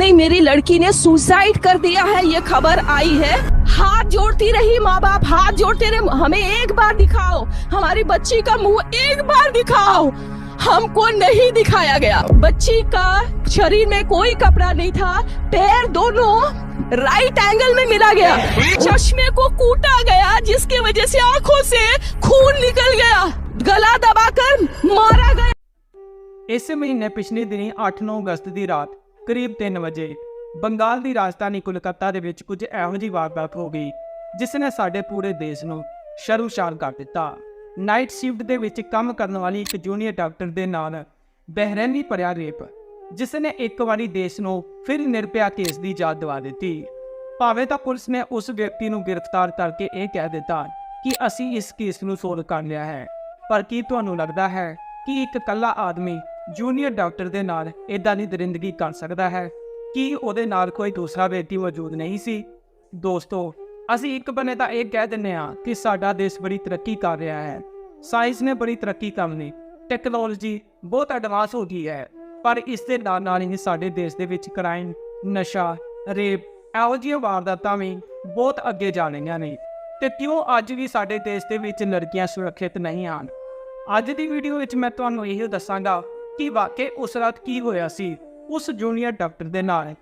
नहीं, मेरी लड़की ने सुसाइड कर दिया है, ये खबर आई है। हाथ जोड़ती रही माँ बाप हाथ जोड़ते रहे। हमें एक बार दिखाओ, हमारी बच्ची का मुँह एक बार दिखाओ। हमको नहीं दिखाया गया। बच्ची का शरीर में कोई कपड़ा नहीं था, पैर दोनों राइट एंगल में मिला गया। चश्मे को कूटा गया, जिसकी वजह से आँखों से खून निकल गया। गला दबाकर मारा गया। इस महीने पिछले दिन 8-9 अगस्त की रात ਕਰੀਬ 3 ਵਜੇ, ਬੰਗਾਲ ਦੀ ਰਾਜਧਾਨੀ ਕੋਲਕਾਤਾ ਦੇ ਵਿੱਚ ਕੁਝ ਇਹੋ ਜਿਹੀ ਵਾਰਦਾਤ ਹੋ ਗਈ, ਜਿਸ ਨੇ ਸਾਡੇ ਪੂਰੇ ਦੇਸ਼ ਨੂੰ ਸ਼ਰਮਸ਼ਾਰ ਕਰ ਦਿੱਤਾ। ਨਾਈਟ ਸ਼ਿਫਟ ਦੇ ਵਿੱਚ ਕੰਮ ਕਰਨ ਵਾਲੀ ਇੱਕ ਜੂਨੀਅਰ ਡਾਕਟਰ ਦੇ ਨਾਲ ਬਹਿਰੈਨੀ ਭਰਿਆ ਰੇਪ, ਜਿਸ ਨੇ ਇੱਕ ਵਾਰੀ ਦੇਸ਼ ਨੂੰ ਫਿਰ ਨਿਰਭਇਆ ਕੇਸ ਦੀ ਯਾਦ ਦਿਵਾ ਦਿੱਤੀ। ਭਾਵੇਂ ਤਾਂ ਪੁਲਿਸ ਨੇ ਉਸ ਵਿਅਕਤੀ ਨੂੰ ਗ੍ਰਿਫਤਾਰ ਕਰਕੇ ਇਹ ਕਹਿ ਦਿੱਤਾ ਕਿ ਅਸੀਂ ਇਸ ਕੇਸ ਨੂੰ ਸੋਲਵ ਕਰ ਲਿਆ ਹੈ, ਪਰ ਕੀ ਤੁਹਾਨੂੰ ਲੱਗਦਾ ਹੈ ਕਿ ਇੱਕ ਇਕੱਲਾ ਆਦਮੀ ਜੂਨੀਅਰ ਡਾਕਟਰ ਦੇ ਨਾਲ ਇਦਾਂ ਦੀ ਦਰਿੰਦਗੀ ਕਰ ਸਕਦਾ ਹੈ। ਕੀ ਉਹਦੇ ਨਾਲ ਕੋਈ ਦੂਸਰਾ ਵਿਅਕਤੀ ਮੌਜੂਦ ਨਹੀਂ ਸੀ? ਦੋਸਤੋ, ਅਸੀਂ ਇੱਕ ਬੰਨੇ ਤਾਂ ਇਹ ਕਹਿ ਦਿੰਨੇ ਆ ਕਿ ਸਾਡਾ ਦੇਸ਼ ਬੜੀ ਤਰੱਕੀ ਕਰ ਰਿਹਾ ਹੈ। ਸਾਇੰਸ ਨੇ ਬੜੀ ਤਰੱਕੀ ਕਰ ਲਈ। ਟੈਕਨੋਲੋਜੀ ਬਹੁਤ ਐਡਵਾਂਸ ਹੋ ਗਈ ਹੈ। ਪਰ ਇਸ ਦੇ ਨਾਲ ਨਾਲ ਹੀ ਸਾਡੇ ਦੇਸ਼ ਦੇ ਵਿੱਚ ਕ੍ਰਾਈਮ ਨਸ਼ਾ ਰੇਪ ਇਹੋ ਜਿਹੀਆਂ ਵਾਰਦਾਤਾਂ ਵੀ ਬਹੁਤ ਅੱਗੇ ਜਾ ਰਹੀਆਂ ਨੇ। ਤੇ ਕਿਉਂ ਅੱਜ ਵੀ ਸਾਡੇ ਦੇਸ਼ ਦੇ ਵਿੱਚ ਲੜਕੀਆਂ ਸੁਰੱਖਿਅਤ ਨਹੀਂ ਹਨ? ਅੱਜ ਦੀ ਵੀਡੀਓ ਵਿੱਚ ਮੈਂ ਤੁਹਾਨੂੰ ਇਹ ਦੱਸਾਂਗਾ ਕਿ ਵਾਕਈ ਉਸ ਰਾਤ ਕੀ ਹੋਇਆ ਸੀ? ਉਸ ਜੂਨੀਅਰ ਡਾਕਟਰ ਦੇ ਨਾਲ।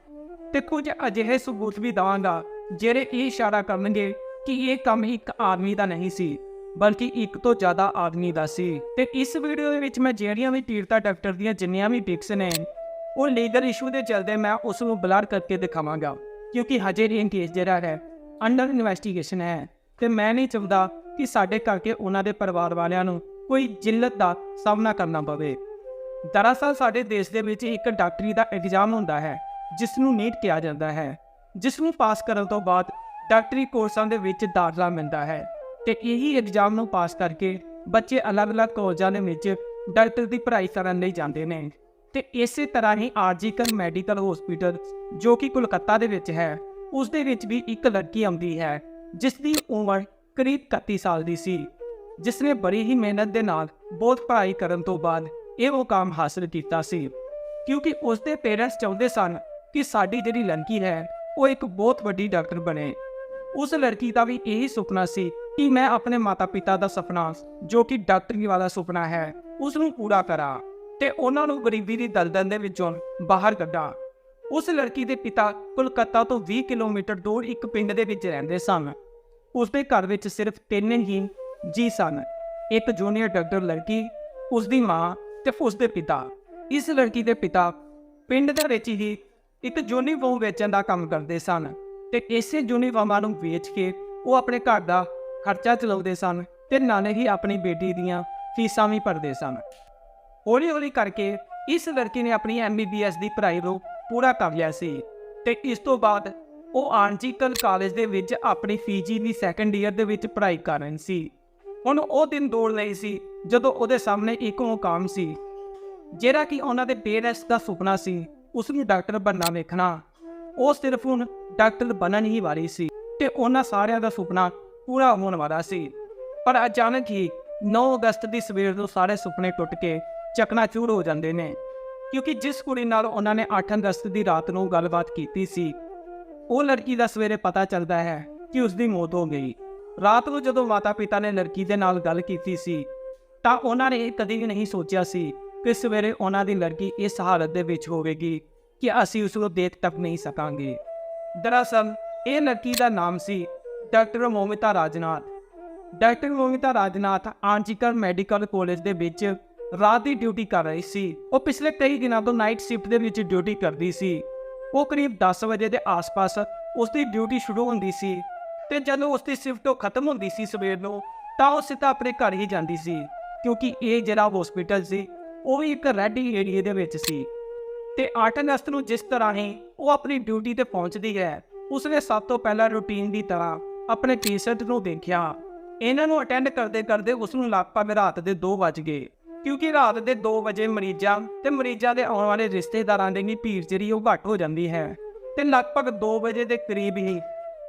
ਤੇ ਕੁਝ ਅਜਿਹੇ ਸਬੂਤ ਵੀ ਦਵਾਂਗਾ, ਜਿਹੜੇ ਇਹ ਇਸ਼ਾਰਾ ਕਰਨਗੇ ਕਿ ਇਹ ਕੰਮ ਇੱਕ ਆਦਮੀ ਦਾ ਨਹੀਂ ਸੀ, ਬਲਕਿ ਇੱਕ ਤੋਂ ਜ਼ਿਆਦਾ ਆਦਮੀ ਦਾ ਸੀ। ਤੇ ਇਸ ਵੀਡੀਓ ਦੇ ਵਿੱਚ ਮੈਂ ਜਿਹੜੀਆਂ ਵੀ ਪੀੜਤਾ ਡਾਕਟਰ ਦੀਆਂ ਜਿੰਨੀਆਂ ਵੀ ਪਿਕਸ ਨੇ, ਉਹ ਲੀਗਲ ਇਸ਼ੂ ਦੇ ਚਲਦੇ ਮੈਂ ਉਸ ਨੂੰ ਬਲਰ ਕਰਕੇ ਦਿਖਾਵਾਂਗਾ, ਕਿਉਂਕਿ ਹਜੇ ਇਹ ਕੇਸ ਜਿਹੜਾ ਹੈ ਅੰਡਰ ਇਨਵੈਸਟੀਗੇਸ਼ਨ ਹੈ। ਤੇ ਮੈਂ ਨਹੀਂ ਚਾਹੁੰਦਾ ਕਿ ਸਾਡੇ ਕਰਕੇ ਉਹਨਾਂ ਦੇ ਪਰਿਵਾਰ ਵਾਲਿਆਂ ਨੂੰ ਕੋਈ ਜਿੱਲਤ ਦਾ ਸਾਹਮਣਾ ਕਰਨਾ ਪਵੇ। ਦਰਅਸਲ ਸਾਡੇ ਦੇਸ਼ ਦੇ ਵਿੱਚ ਇੱਕ ਡਾਕਟਰੀ ਦਾ ਐਗਜ਼ਾਮ ਹੁੰਦਾ ਹੈ ਜਿਸ ਨੂੰ ਨੀਟ ਕਿਹਾ ਜਾਂਦਾ ਹੈ ਜਿਸ ਨੂੰ ਪਾਸ ਕਰਨ ਤੋਂ ਬਾਅਦ ਡਾਕਟਰੀ ਕੋਰਸਾਂ ਦੇ ਵਿੱਚ ਦਾਖਲਾ ਮਿਲਦਾ ਹੈ ਤੇ ਇਹੀ ਐਗਜ਼ਾਮ ਨੂੰ ਪਾਸ ਕਰਕੇ ਬੱਚੇ ਅਲੱਗ-ਅਲੱਗ ਕਾਲਜਾਂ ਦੇ ਵਿੱਚ ਡਾਕਟਰ ਦੀ ਪੜ੍ਹਾਈ ਕਰਨ ਲਈ ਜਾਂਦੇ ਨੇ ਤੇ ਇਸੇ ਤਰ੍ਹਾਂ ਹੀ ਆਰਜੀਕਲ ਮੈਡੀਕਲ ਹਸਪੀਟਲ ਜੋ ਕਿ ਕੋਲਕਾਤਾ ਦੇ ਵਿੱਚ ਹੈ ਉਸ ਦੇ ਵਿੱਚ ਵੀ ਇੱਕ ਲੜਕੀ ਆਉਂਦੀ ਹੈ ਜਿਸ ਦੀ ਉਮਰ ਕਰੀਬ 31 ਸਾਲ ਦੀ ਸੀ ਜਿਸ ਨੇ ਬੜੀ ਹੀ ਮਿਹਨਤ ਦੇ ਨਾਲ ਬਹੁਤ ਪੜ੍ਹਾਈ ਕਰਨ ਤੋਂ ਬਾਅਦ ਇਹ ਮੁਕਾਮ ਹਾਸਲ ਕੀਤਾ ਸੀ, ਕਿਉਂਕਿ ਉਸ ਦੇ ਪੇਰੈਂਟਸ ਚਾਹੁੰਦੇ ਸਨ ਕਿ ਸਾਡੀ ਜਿਹੜੀ ਲੜਕੀ ਹੈ, ਉਹ ਇੱਕ ਬਹੁਤ ਵੱਡੀ ਡਾਕਟਰ ਬਣੇ। ਉਸ ਲੜਕੀ ਦਾ ਵੀ ਇਹੀ ਸੁਪਨਾ ਸੀ ਕਿ ਮੈਂ ਆਪਣੇ ਮਾਤਾ-ਪਿਤਾ ਦਾ ਸੁਪਨਾ, ਜੋ ਕਿ ਡਾਕਟਰੀ ਵਾਲਾ ਸੁਪਨਾ ਹੈ ਉਸ ਨੂੰ ਪੂਰਾ ਕਰਾਂ ਤੇ ਉਹਨਾਂ ਨੂੰ ਗਰੀਬੀ ਦੀ ਦਲਦਲ ਦੇ ਵਿੱਚੋਂ ਬਾਹਰ ਕੱਢਾਂ। ਉਸ ਲੜਕੀ ਦੇ ਪਿਤਾ ਕੋਲਕਾਤਾ ਤੋਂ 20 ਕਿਲੋਮੀਟਰ ਦੂਰ ਇੱਕ ਪਿੰਡ ਦੇ ਵਿੱਚ ਰਹਿੰਦੇ ਸਨ। ਉਸ ਦੇ ਘਰ ਵਿੱਚ ਸਿਰਫ ਤਿੰਨ ਹੀ ਜੀ ਸਨ। ਇੱਕ ਜੂਨੀਅਰ ਡਾਕਟਰ ਲੜਕੀ ਉਸ ਦੀ ਮਾਂ ਤੇ ਉਸ ਦੇ ਪਿਤਾ। ਇਸ ਲੜਕੀ ਦੇ ਪਿਤਾ ਪਿੰਡ ਦੇ ਵਿੱਚ ਹੀ ਇੱਕ ਯੂਨੀਫਾਰਮ ਵੇਚਣ ਦਾ ਕੰਮ ਕਰਦੇ ਸਨ ਤੇ ਇਸੇ ਯੂਨੀਫਾਰਮਾਂ ਨੂੰ ਵੇਚ ਕੇ ਉਹ ਆਪਣੇ ਘਰ ਦਾ ਖਰਚਾ ਚਲਾਉਂਦੇ ਸਨ ਤੇ ਨਾਲੇ ਹੀ ਆਪਣੀ ਬੇਟੀ ਦੀਆਂ ਫੀਸਾਂ ਵੀ ਭਰਦੇ ਸਨ। ਹੌਲੀ ਹੌਲੀ ਕਰਕੇ ਇਸ ਲੜਕੀ ਨੇ ਆਪਣੀ ਐਮਬੀਬੀਐਸ ਦੀ ਪੜ੍ਹਾਈ ਨੂੰ ਪੂਰਾ ਕਰ ਲਿਆ ਸੀ ਤੇ ਇਸ ਤੋਂ ਬਾਅਦ ਉਹ ਆਰਜੀਕਲ ਕਾਲਜ ਦੇ ਵਿੱਚ ਆਪਣੀ ਪੀਜੀ ਦੀ ਸੈਕੰਡ ਈਅਰ ਦੇ ਵਿੱਚ ਪੜ੍ਹਾਈ ਕਰ ਰਹੀ ਸੀ। ਹੁਣ ਉਹ ਦਿਨ ਦੌੜ ਲਈ ਸੀ ਜਦੋਂ ਉਹਦੇ ਸਾਹਮਣੇ ਇੱਕ ਮੁਕਾਮ ਸੀ, ਜਿਹੜਾ ਕਿ ਉਹਨਾਂ ਦੇ ਪੇਰੈਂਟਸ ਦਾ ਸੁਪਨਾ ਸੀ ਉਸ ਨੂੰ ਡਾਕਟਰ ਬਣਨਾ ਵੇਖਣਾ। ਉਹ ਸਿਰਫ ਹੁਣ ਡਾਕਟਰ ਬਣਨ ਹੀ ਵਾਲੀ ਸੀ ਤੇ ਉਹਨਾਂ ਸਾਰਿਆਂ ਦਾ ਸੁਪਨਾ ਪੂਰਾ ਹੋਣ ਵਾਲਾ ਸੀ। ਪਰ ਅਚਾਨਕ ਹੀ 9 ਅਗਸਤ ਦੀ ਸਵੇਰ ਨੂੰ ਸਾਰੇ ਸੁਪਨੇ ਟੁੱਟ ਕੇ ਚਕਨਾਚੂਰ ਹੋ ਜਾਂਦੇ ਨੇ, ਕਿਉਂਕਿ ਜਿਸ ਕੁੜੀ ਨਾਲ ਉਹਨਾਂ ਨੇ 8 ਅਗਸਤ ਦੀ ਰਾਤ ਨੂੰ ਗੱਲਬਾਤ ਕੀਤੀ ਸੀ, ਉਹ ਲੜਕੀ ਦਾ ਸਵੇਰੇ ਪਤਾ ਚੱਲਦਾ ਹੈ ਕਿ ਉਸ ਦੀ ਮੌਤ ਹੋ ਗਈ। ਰਾਤ ਨੂੰ ਜਦੋਂ ਮਾਤਾ-ਪਿਤਾ ਨੇ ਲੜਕੀ ਦੇ ਨਾਲ ਗੱਲ ਕੀਤੀ ਸੀ ਤਾਂ ਉਹਨਾਂ ਨੇ ਇਹ ਕਦੇ ਵੀ ਨਹੀਂ ਸੋਚਿਆ ਸੀ ਕਿ ਸਵੇਰੇ ਉਹਨਾਂ ਦੀ ਲੜਕੀ ਇਸ ਹਾਲਤ ਦੇ ਵਿੱਚ ਹੋਵੇਗੀ ਕਿ ਅਸੀਂ ਉਸ ਨੂੰ ਦੇਖ ਤੱਕ ਨਹੀਂ ਸਕਾਂਗੇ। ਦਰਅਸਲ, ਇਹ ਲੜਕੀ ਦਾ ਨਾਮ ਸੀ doctor Moumita Rajnath. Doctor Moumita Rajnath RG Kar medical college ਦੇ ਵਿੱਚ ਰਾਤ ਦੀ ਡਿਊਟੀ ਕਰ ਰਹੀ ਸੀ। ਉਹ ਪਿਛਲੇ ਕਈ ਦਿਨਾਂ ਤੋਂ ਨਾਈਟ ਸ਼ਿਫਟ ਦੇ ਵਿੱਚ ਡਿਊਟੀ ਕਰਦੀ ਸੀ। ਉਹ ਕਰੀਬ 10 ਵਜੇ ਦੇ ਆਸ-ਪਾਸ ਉਸ ਦੀ ਡਿਊਟੀ ਸ਼ੁਰੂ ਹੁੰਦੀ ਸੀ ਤੇ ਜਦੋਂ ਉਸ ਦੀ ਸ਼ਿਫਟ ਖਤਮ ਹੁੰਦੀ ਸੀ ਸਵੇਰ ਨੂੰ, ਤਾਂ ਉਹ ਸਿੱਧਾ ਆਪਣੇ ਘਰ ਹੀ ਜਾਂਦੀ ਸੀ। ਕਿਉਂਕਿ ਇਹ ਜਿਹੜਾ ਹਸਪੀਟਲ ਸੀ, ਉਹ ਵੀ ਇੱਕ ਰੈੱਡ ਏਰੀਆ ਦੇ ਵਿੱਚ ਸੀ। ਤੇ 8 ਅਗਸਤ ਨੂੰ ਜਿਸ ਤਰ੍ਹਾਂ ਹੀ ਉਹ ਆਪਣੀ ਡਿਊਟੀ ਤੇ ਪਹੁੰਚਦੀ ਹੈ, ਉਸਨੇ ਸਭ ਤੋਂ ਪਹਿਲਾਂ ਰੂਟੀਨ ਦੀ ਤਰ੍ਹਾਂ ਆਪਣੇ ਪੇਸ਼ੈਂਟ ਨੂੰ ਦੇਖਿਆ। ਇਹਨਾਂ ਨੂੰ ਅਟੈਂਡ ਕਰਦੇ ਕਰਦੇ ਉਸ ਨੂੰ ਲਗਭਗ ਰਾਤ ਦੇ 2 ਵਜ ਗਏ, ਕਿਉਂਕਿ ਰਾਤ ਦੇ 2 ਵਜੇ ਮਰੀਜ਼ਾਂ ਤੇ ਮਰੀਜ਼ਾਂ ਦੇ ਆਉਣ ਵਾਲੇ ਰਿਸ਼ਤੇਦਾਰਾਂ ਦੇ ਵੀ ਭੀੜ ਜਿਹੜੀ ਉਹ ਘੱਟ ਹੋ ਜਾਂਦੀ ਹੈ। ਤੇ ਲਗਭਗ 2 ਵਜੇ ਦੇ ਕਰੀਬ ਹੀ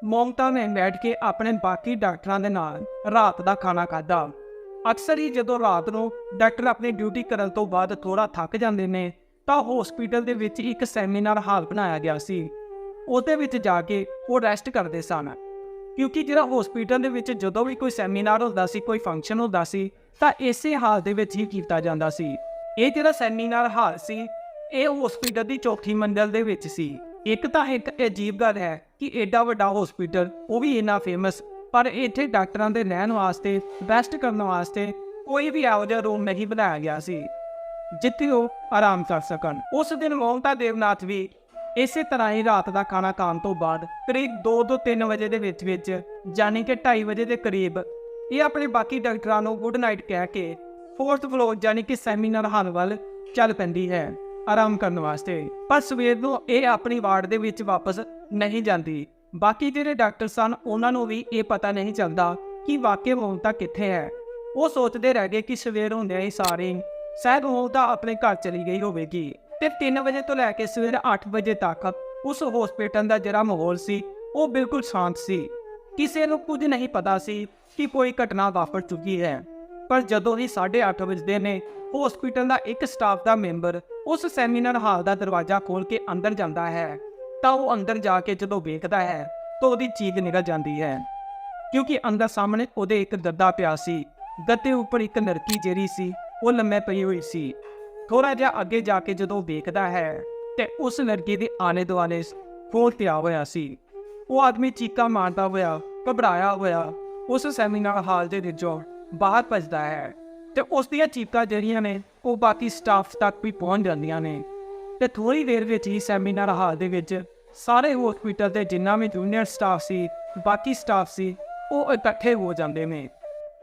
ਮਮਤਾ ਨੇ ਬੈਠ ਕੇ ਆਪਣੇ ਬਾਕੀ ਡਾਕਟਰਾਂ ਦੇ ਨਾਲ ਰਾਤ ਦਾ ਖਾਣਾ ਖਾਧਾ। ਅਕਸਰ ਹੀ ਜਦੋਂ ਰਾਤ ਨੂੰ ਡਾਕਟਰ ਆਪਣੀ ਡਿਊਟੀ ਕਰਨ ਤੋਂ ਬਾਅਦ ਥੋੜਾ ਥੱਕ ਜਾਂਦੇ ਨੇ, ਤਾਂ ਹਸਪੀਟਲ ਦੇ ਵਿੱਚ ਇੱਕ ਸੈਮੀਨਾਰ ਹਾਲ ਬਣਾਇਆ ਗਿਆ ਸੀ। ਉਹਦੇ ਵਿੱਚ ਜਾ ਕੇ ਉਹ ਰੈਸਟ ਕਰਦੇ ਸਨ। ਕਿਉਂਕਿ ਜਿਹੜਾ ਹਸਪੀਟਲ ਦੇ ਵਿੱਚ ਜਦੋਂ ਵੀ ਕੋਈ ਸੈਮੀਨਾਰ ਹੁੰਦਾ ਸੀ, ਕੋਈ ਫੰਕਸ਼ਨ ਹੁੰਦਾ ਸੀ, ਤਾਂ ਇਸੇ ਹਾਲ ਦੇ ਵਿੱਚ ਹੀ ਕੀਤਾ ਜਾਂਦਾ ਸੀ। ਇਹ ਜਿਹੜਾ ਸੈਮੀਨਾਰ ਹਾਲ ਸੀ, ਇਹ ਹਸਪੀਟਲ ਦੀ ਚੌਥੀ ਮੰਜ਼ਲ ਦੇ ਵਿੱਚ ਸੀ। ਇੱਕ ਤਾਂ ਇੱਕ ਅਜੀਬ ਗੱਲ ਹੈ ਕਿ ਐਡਾ ਵੱਡਾ ਹਸਪੀਟਲ ਉਹ ਵੀ ਇੰਨਾ ਫੇਮਸ ਪਰ ਇੱਥੇ ਡਾਕਟਰਾਂ ਦੇ ਰਹਿਣ ਵਾਸਤੇ, ਬੈਸਟ ਕਰਨ ਵਾਸਤੇ ਕੋਈ ਵੀ ਇਹੋ ਜਿਹਾ ਰੂਮ ਨਹੀਂ ਬਣਾਇਆ ਗਿਆ ਸੀ, ਜਿੱਥੇ ਉਹ ਆਰਾਮ ਕਰ ਸਕਣ। ਉਸ ਦਿਨ ਮਮਤਾ ਦੇਵਨਾਥ ਵੀ ਇਸੇ ਤਰ੍ਹਾਂ ਹੀ ਰਾਤ ਦਾ ਖਾਣਾ ਖਾਣ ਤੋਂ ਬਾਅਦ ਕਰੀਬ 2 ਤੋਂ 3 ਵਜੇ ਦੇ ਵਿੱਚ ਵਿੱਚ ਯਾਨੀ ਕਿ 2:30 ਵਜੇ ਦੇ ਕਰੀਬ, ਇਹ ਆਪਣੇ ਬਾਕੀ ਡਾਕਟਰਾਂ ਨੂੰ ਗੁੱਡ ਨਾਈਟ ਕਹਿ ਕੇ ਫੋਰਥ ਫਲੋਰ ਯਾਨੀ ਕਿ ਸੈਮੀਨਾਰ ਹਾਲ ਵੱਲ ਚੱਲ ਪੈਂਦੀ ਹੈ, ਆਰਾਮ ਕਰਨ ਵਾਸਤੇ। ਪਰ ਸਵੇਰ ਨੂੰ ਇਹ ਆਪਣੀ ਵਾਰਡ ਦੇ ਵਿੱਚ ਵਾਪਸ ਨਹੀਂ ਜਾਂਦੀ। ਬਾਕੀ ਜਿਹੜੇ ਡਾਕਟਰ ਸਨ, ਉਹਨਾਂ ਨੂੰ ਵੀ ਇਹ ਪਤਾ ਨਹੀਂ ਚੱਲਦਾ ਕਿ ਵਾਕਿਆ ਮਮਤਾ ਕਿੱਥੇ ਹੈ। ਉਹ ਸੋਚਦੇ ਰਹਿ ਗਏ ਕਿ ਸਵੇਰ ਹੁੰਦਿਆਂ ਹੀ ਸਾਰੇ, ਸ਼ਾਇਦ ਮਮਤਾ ਆਪਣੇ ਘਰ ਚਲੀ ਗਈ ਹੋਵੇਗੀ। ਤੇ 3 ਵਜੇ ਤੋਂ ਲੈ ਕੇ ਸਵੇਰ 8 ਵਜੇ ਤੱਕ ਉਸ ਹਸਪੀਟਲ ਦਾ ਜਿਹੜਾ ਮਾਹੌਲ ਸੀ, ਉਹ ਬਿਲਕੁਲ ਸ਼ਾਂਤ ਸੀ। ਕਿਸੇ ਨੂੰ ਕੁਝ ਨਹੀਂ ਪਤਾ ਸੀ ਕਿ ਕੋਈ ਘਟਨਾ ਵਾਪਰ ਚੁੱਕੀ ਹੈ। ਪਰ ਜਦੋਂ ਹੀ 8:30 ਵਜੇ ਨੇ ਹਸਪੀਟਲ ਦਾ ਇੱਕ ਸਟਾਫ ਦਾ ਮੈਂਬਰ ਉਸ ਸੈਮੀਨਾਰ ਹਾਲ ਦਾ ਦਰਵਾਜ਼ਾ ਖੋਲ ਕੇ ਅੰਦਰ ਜਾਂਦਾ ਹੈ। ਤਾਂ ਉਹ ਅੰਦਰ ਜਾ ਕੇ ਜਦੋਂ ਵੇਖਦਾ ਹੈ ਤਾਂ ਉਹਦੀ ਚੀਕ ਨਿਕਲ ਜਾਂਦੀ ਹੈ। ਕਿਉਂਕਿ ਅੰਦਰ ਸਾਹਮਣੇ ਉਹਦੇ ਇੱਕ ਗੱਦਾ ਪਿਆ ਸੀ। ਗੱਦੇ ਉੱਪਰ ਇੱਕ ਨਰਕੀ ਜਿਹੜੀ ਸੀ, ਉਹ ਲੰਮੇ ਪਈ ਹੋਈ ਸੀ। ਥੋੜਾ ਜਿਹਾ ਅੱਗੇ ਜਾ ਕੇ ਜਦੋਂ ਵੇਖਦਾ ਹੈ ਤੇ ਉਸ ਲੜਕੀ ਦੇ ਆਲੇ ਦੁਆਲੇ ਖੋਲ ਪਿਆ ਹੋਇਆ ਸੀ। ਉਹ ਆਦਮੀ ਚੀਕਾ ਮਾਰਦਾ ਹੋਇਆ, ਘਬਰਾਇਆ ਹੋਇਆ, ਉਸ ਸੈਮੀਨਾਰ ਹਾਲ ਦੇ ਵਿੱਚੋਂ ਬਾਹਰ ਭੱਜਦਾ ਹੈ ਤੇ ਉਸ ਦੀਆਂ ਚੀਕਾਂ ਜਿਹੜੀਆਂ ਨੇ, ਉਹ ਬਾਕੀ ਸਟਾਫ ਤੱਕ ਵੀ ਪਹੁੰਚ ਜਾਂਦੀਆਂ ਨੇ। ਤੇ ਥੋੜੀ ਦੇਰ ਵਿੱਚ ਹੀ ਸੈਮੀਨਾਰ ਹਾਲ ਦੇ ਵਿੱਚ ਸਾਰੇ ਹਸਪੀਟਲ ਦੇ ਜਿੰਨਾ ਵੀ ਜੂਨੀਅਰ ਸਟਾਫ ਸੀ, ਬਾਕੀ ਸਟਾਫ ਸੀ, ਉਹ ਇਕੱਠੇ ਹੋ ਜਾਂਦੇ ਨੇ।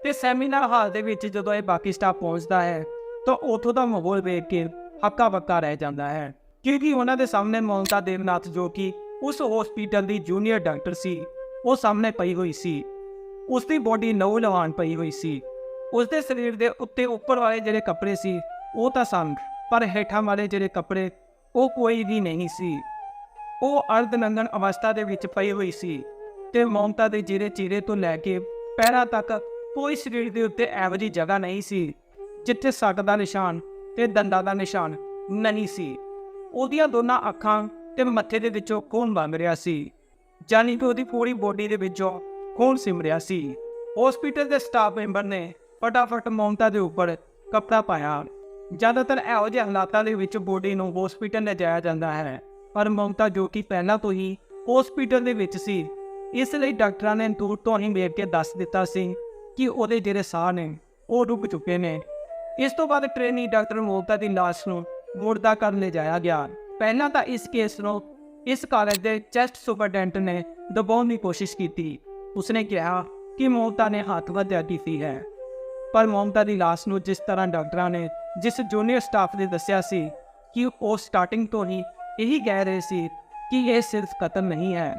ਤੇ ਸੈਮੀਨਾਰ ਹਾਲ ਦੇ ਵਿੱਚ ਜਦੋਂ ਇਹ ਬਾਕੀ ਸਟਾਫ ਪਹੁੰਚਦਾ ਹੈ, ਤਾਂ ਉਥੋਂ ਦਾ ਮਾਹੌਲ ਵੇਖ ਕੇ ਹੱਕਾ ਬੱਕਾ ਰਹਿ ਜਾਂਦਾ ਹੈ। ਕਿਉਂਕਿ ਉਹਨਾਂ ਦੇ ਸਾਹਮਣੇ ਮਮਤਾ ਦੇਵਨਾਥ ਜੋ ਕਿ ਉਸ ਹਸਪੀਟਲ ਦੀ ਜੂਨੀਅਰ ਡਾਕਟਰ ਸੀ, ਉਹ ਸਾਹਮਣੇ ਪਈ ਹੋਈ ਸੀ। ਉਸ ਦੀ ਬੋਡੀ ਨੌ ਲਵਾਨ ਪਈ ਹੋਈ ਸੀ। ਉਸ ਦੇ ਸਰੀਰ ਦੇ ਉੱਤੇ ਉੱਪਰ ਵਾਲੇ ਜਿਹੜੇ ਕੱਪੜੇ ਸੀ, ਉਹ ਤਾਂ ਸਨ, ਪਰ ਹੇਠਾਂ ਵਾਲੇ ਜਿਹੜੇ ਕੱਪੜੇ ਉਹ ਕੋਈ ਵੀ ਨਹੀਂ ਸੀ। ਉਹ ਅਰਧ ਨੰਗਨ ਅਵਸਥਾ ਦੇ ਵਿੱਚ ਪਈ ਹੋਈ ਸੀ ਤੇ ਮਮਤਾ ਦੇ ਜਿਹੜੇ ਚਿਹਰੇ ਤੋਂ ਲੈ ਕੇ ਪੈਰਾਂ ਤੱਕ ਕੋਈ ਸਰੀਰ ਦੇ ਉੱਤੇ ਇਹੋ ਜਿਹੀ ਜਗ੍ਹਾ ਨਹੀਂ ਸੀ, ਜਿੱਥੇ ਸੱਟ ਦਾ ਨਿਸ਼ਾਨ ਤੇ ਦੰਦਾਂ ਦਾ ਨਿਸ਼ਾਨ ਨਹੀਂ ਸੀ। ਉਹਦੀਆਂ ਦੋਨਾਂ ਅੱਖਾਂ ਤੇ ਮੱਥੇ ਦੇ ਵਿੱਚੋਂ ਖੂਨ ਵਗ ਰਿਹਾ ਸੀ ਜਾਨੀ ਕਿ ਉਹਦੀ ਪੂਰੀ ਬੋਡੀ ਦੇ ਵਿੱਚੋਂ ਖੂਨ ਸਿਮ ਰਿਹਾ ਸੀ। ਹਸਪੀਟਲ ਦੇ ਸਟਾਫ ਮੈਂਬਰ ਨੇ ਫਟਾਫਟ ਮਮਤਾ ਦੇ ਉੱਪਰ ਕਪੜਾ ਪਾਇਆ। ਜ਼ਿਆਦਾਤਰ ਇਹੋ ਜਿਹੇ ਹਾਲਾਤਾਂ ਦੇ ਵਿੱਚ ਬੋਡੀ ਨੂੰ ਹਸਪੀਟਲ ਲਿਜਾਇਆ ਜਾਂਦਾ ਹੈ। ਪਰ ਮਮਤਾ ਜੋ ਕਿ ਪਹਿਲਾਂ ਤੋਂ ਹੀ ਹਸਪੀਟਲ ਦੇ ਵਿੱਚ ਸੀ, ਇਸ ਲਈ ਡਾਕਟਰਾਂ ਨੇ ਦੂਰ ਤੋਂ ਹੀ ਵੇਖ ਕੇ ਦੱਸ ਦਿੱਤਾ ਸੀ ਕਿ ਉਹਦੇ ਜਿਹੜੇ ਸਾਹ ਨੇ, ਉਹ ਰੁਕ ਚੁੱਕੇ ਨੇ। ਇਸ ਤੋਂ ਬਾਅਦ ਟ੍ਰੇਨੀ ਡਾਕਟਰ ਮਮਤਾ ਦੀ ਲਾਸ਼ ਨੂੰ ਮੁਰਦਾ ਕਰਨ ਲਿਜਾਇਆ ਗਿਆ। ਪਹਿਲਾਂ ਤਾਂ ਇਸ ਕੇਸ ਨੂੰ ਇਸ ਕਾਲਜ ਦੇ ਚੈਸਟ ਸੁਪਰਡੈਂਟ ਨੇ ਦਬਾਉਣ ਦੀ ਕੋਸ਼ਿਸ਼ ਕੀਤੀ। ਉਸਨੇ ਕਿਹਾ ਕਿ ਮਮਤਾ ਨੇ ਹੱਥ ਵਧਿਆ ਕੀਤੀ ਹੈ। ਪਰ ਮਮਤਾ ਦੀ ਲਾਸ਼ ਨੂੰ ਜਿਸ ਤਰ੍ਹਾਂ ਡਾਕਟਰਾਂ ਨੇ ਜਿਸ ਜੂਨੀਅਰ ਸਟਾਫ ਨੇ ਦੱਸਿਆ ਸੀ ਕਿ ਉਹ ਸਟਾਰਟਿੰਗ ਤੋਂ ਹੀ ਇਹੀ ਕਹਿ ਰਹੇ ਸੀ ਕਿ ਇਹ ਸਿਰਫ ਕਤਲ ਨਹੀਂ ਹੈ,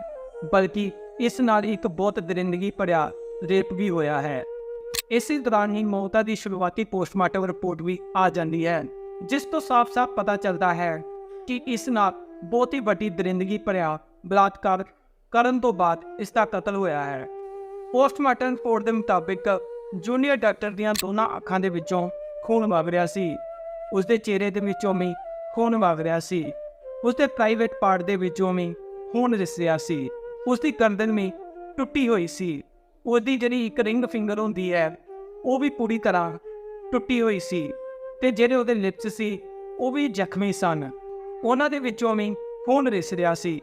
ਬਲਕਿ ਇਸ ਨਾਲ ਇੱਕ ਬਹੁਤ ਦਰਿੰਦਗੀ ਭਰਿਆ ਰੇਪ ਵੀ ਹੋਇਆ ਹੈ। ਇਸੇ ਦੌਰਾਨ ਹੀ ਮੌਤਾਂ ਦੀ ਸ਼ੁਰੂਆਤੀ ਪੋਸਟਮਾਰਟਮ ਰਿਪੋਰਟ ਵੀ ਆ ਜਾਂਦੀ ਹੈ, ਜਿਸ ਤੋਂ ਸਾਫ਼-ਸਾਫ਼ ਪਤਾ ਚੱਲਦਾ ਹੈ ਕਿ ਇਸ ਨਾਲ ਬਹੁਤ ਹੀ ਵੱਡੀ ਦਰਿੰਦਗੀ ਭਰਿਆ ਬਲਾਤਕਾਰ ਕਰਨ ਤੋਂ ਬਾਅਦ ਇਸ ਦਾ ਕਤਲ ਹੋਇਆ ਹੈ। ਪੋਸਟਮਾਰਟਮ ਰਿਪੋਰਟ ਦੇ ਮੁਤਾਬਿਕ ਜੂਨੀਅਰ ਡਾਕਟਰ ਦੀਆਂ ਦੋਨਾਂ ਅੱਖਾਂ ਦੇ ਵਿੱਚੋਂ ਖੂਨ ਵਗ ਰਿਹਾ ਸੀ। ਉਸ ਦੇ ਚਿਹਰੇ ਦੇ ਵਿੱਚੋਂ ਵੀ ਖੂਨ ਵਗ ਰਿਹਾ ਸੀ। ਉਸ ਦੇ ਪ੍ਰਾਈਵੇਟ ਪਾਰਟ ਦੇ ਵਿੱਚੋਂ ਵੀ ਖੂਨ ਰਿਸ ਰਿਹਾ ਸੀ। ਉਸ ਦੀ ਗਰਦਨ ਵੀ ਟੁੱਟੀ ਹੋਈ ਸੀ। ਉਹਦੀ ਜਿਹੜੀ ਇੱਕ ਰਿੰਗ ਫਿੰਗਰ ਹੁੰਦੀ ਹੈ, ਉਹ ਵੀ ਪੂਰੀ ਤਰ੍ਹਾਂ ਟੁੱਟੀ ਹੋਈ ਸੀ ਤੇ ਜਿਹੜੇ ਉਹਦੇ ਲਿਪਸ ਸੀ, ਉਹ ਵੀ ਜ਼ਖਮੀ ਸਨ। ਉਹਨਾਂ ਦੇ ਵਿੱਚੋਂ ਵੀ ਖੂਨ ਰਿਸ ਰਿਹਾ ਸੀ।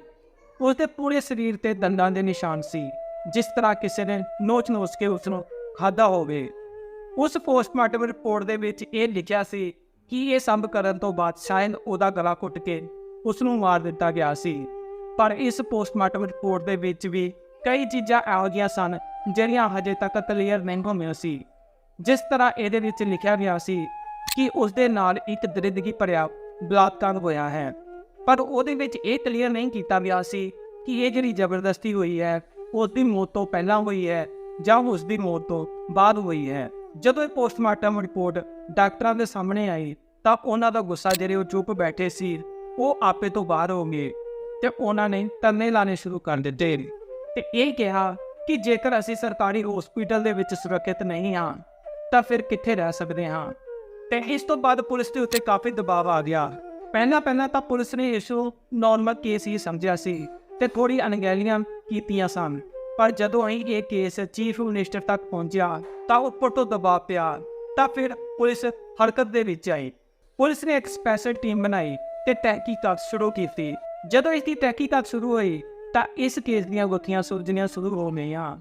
ਉਸ ਦੇ ਪੂਰੇ ਸਰੀਰ ਤੇ ਦੰਦਾਂ ਦੇ ਨਿਸ਼ਾਨ ਸੀ, ਜਿਸ ਤਰ੍ਹਾਂ ਕਿਸੇ ਨੇ ਨੋਚ-ਨੋਚ ਕੇ ਉਸ ਨੂੰ ਖਾਦਾ ਹੋਵੇ। ਉਸ ਪੋਸਟਮਾਰਟਮ ਰਿਪੋਰਟ ਦੇ ਵਿੱਚ ਇਹ ਲਿਖਿਆ ਸੀ ਕਿ ਇਹ ਸੰਭ ਕਰਨ ਤੋਂ ਬਾਅਦ ਸ਼ਾਇਦ ਉਹਦਾ ਗਲਾ ਘੁੱਟ ਕੇ ਉਸ ਨੂੰ ਮਾਰ ਦਿੱਤਾ ਗਿਆ ਸੀ। ਪਰ ਇਸ ਪੋਸਟਮਾਰਟਮ ਰਿਪੋਰਟ ਦੇ ਵਿੱਚ ਵੀ ਕਈ ਚੀਜ਼ਾਂ ਇਹੋ ਜਿਹੀਆਂ ਸਨ ਜਿਹੜੀਆਂ ਹਜੇ ਤੱਕ ਕਲੀਅਰ ਨਹੀਂ ਹੋਈਆਂ ਸੀ। ਜਿਸ ਤਰ੍ਹਾਂ ਇਹਦੇ ਵਿੱਚ ਲਿਖਿਆ ਗਿਆ ਸੀ ਕਿ ਉਸ ਦੇ ਨਾਲ ਇੱਕ ਦਰਿਦਗੀ ਭਰਿਆ ਬਲਾਤਕਾਰ ਹੋਇਆ ਹੈ। ਪਰ ਉਹਦੇ ਵਿੱਚ ਇਹ ਕਲੀਅਰ ਨਹੀਂ ਕੀਤਾ ਗਿਆ ਸੀ ਕਿ ਇਹ ਜਿਹੜੀ ਜ਼ਬਰਦਸਤੀ ਹੋਈ ਹੈ ਉਸ ਦੀ ਮੌਤ ਤੋਂ ਪਹਿਲਾਂ ਹੋਈ ਹੈ ਜਾਂ ਉਸ ਦੀ ਮੌਤ ਤੋਂ ਬਾਅਦ ਹੋਈ ਹੈ। ਜਦੋਂ ਇਹ ਪੋਸਟਮਾਰਟਮ ਰਿਪੋਰਟ ਡਾਕਟਰਾਂ ਦੇ ਸਾਹਮਣੇ ਆਈ, ਤਾਂ ਉਹਨਾਂ ਦਾ ਗੁੱਸਾ ਜਿਹੜੇ ਉਹ ਚੁੱਪ ਬੈਠੇ ਸੀ, ਉਹ ਆਪੇ ਤੋਂ ਬਾਹਰ ਹੋ ਗਏ ਤੇ ਉਹਨਾਂ ਨੇ ਤਰਨੇ ਲਾਣੇ ਸ਼ੁਰੂ ਕਰ ਦਿੱਤੇ। ਤੇ ਇਹ ਕਿਹਾ ਕਿ ਜੇਕਰ ਅਸੀਂ ਸਰਕਾਰੀ ਹਸਪੀਟਲ ਦੇ ਵਿੱਚ ਸੁਰੱਖਿਅਤ ਨਹੀਂ ਹਾਂ, ਤਾਂ ਫਿਰ ਕਿੱਥੇ ਰਹਿ ਸਕਦੇ ਹਾਂ? ਤੇ ਇਸ ਤੋਂ ਬਾਅਦ ਪੁਲਿਸ ਦੇ ਉੱਤੇ ਕਾਫੀ ਦਬਾਅ ਆ ਗਿਆ। ਪਹਿਲਾਂ ਪਹਿਲਾਂ ਤਾਂ ਪੁਲਿਸ ਨੇ ਇਸ ਨੂੰ ਨਾਰਮਲ ਕੇਸ ਹੀ ਸਮਝਿਆ ਸੀ ਤੇ ਥੋੜੀ ਅਣਗਹਿਲੀਆਂ ਕੀਤੀਆਂ ਸਨ। ਪਰ ਜਦੋਂ ਹੀ ਇਹ ਕੇਸ ਚੀਫ ਮਿਨਿਸਟਰ ਤੱਕ ਪਹੁੰਚਿਆ, ਤਾਂ ਉੱਪਰ ਤੋਂ ਦਬਾਅ ਪਿਆ। ਤਾਂ ਫਿਰ ਪੁਲਿਸ ਹਰਕਤ ਦੇ ਵਿੱਚ ਆਈ। ਪੁਲਿਸ ਨੇ ਇੱਕ ਸਪੈਸ਼ਲ ਟੀਮ ਬਣਾਈ ਤੇ ਤਹਿਕੀਕਾਤ ਸ਼ੁਰੂ ਕੀਤੀ। ਜਦੋਂ ਇਸ ਦੀ ਤਹਿਕੀਕਾਤ ਸ਼ੁਰੂ ਹੋਈ, ਤਾਂ ਇਸ ਕੇਸ ਦੀਆਂ ਗੁੱਥੀਆਂ ਸੁਲਝਣੀਆਂ ਸ਼ੁਰੂ ਹੋ ਗਈਆਂ।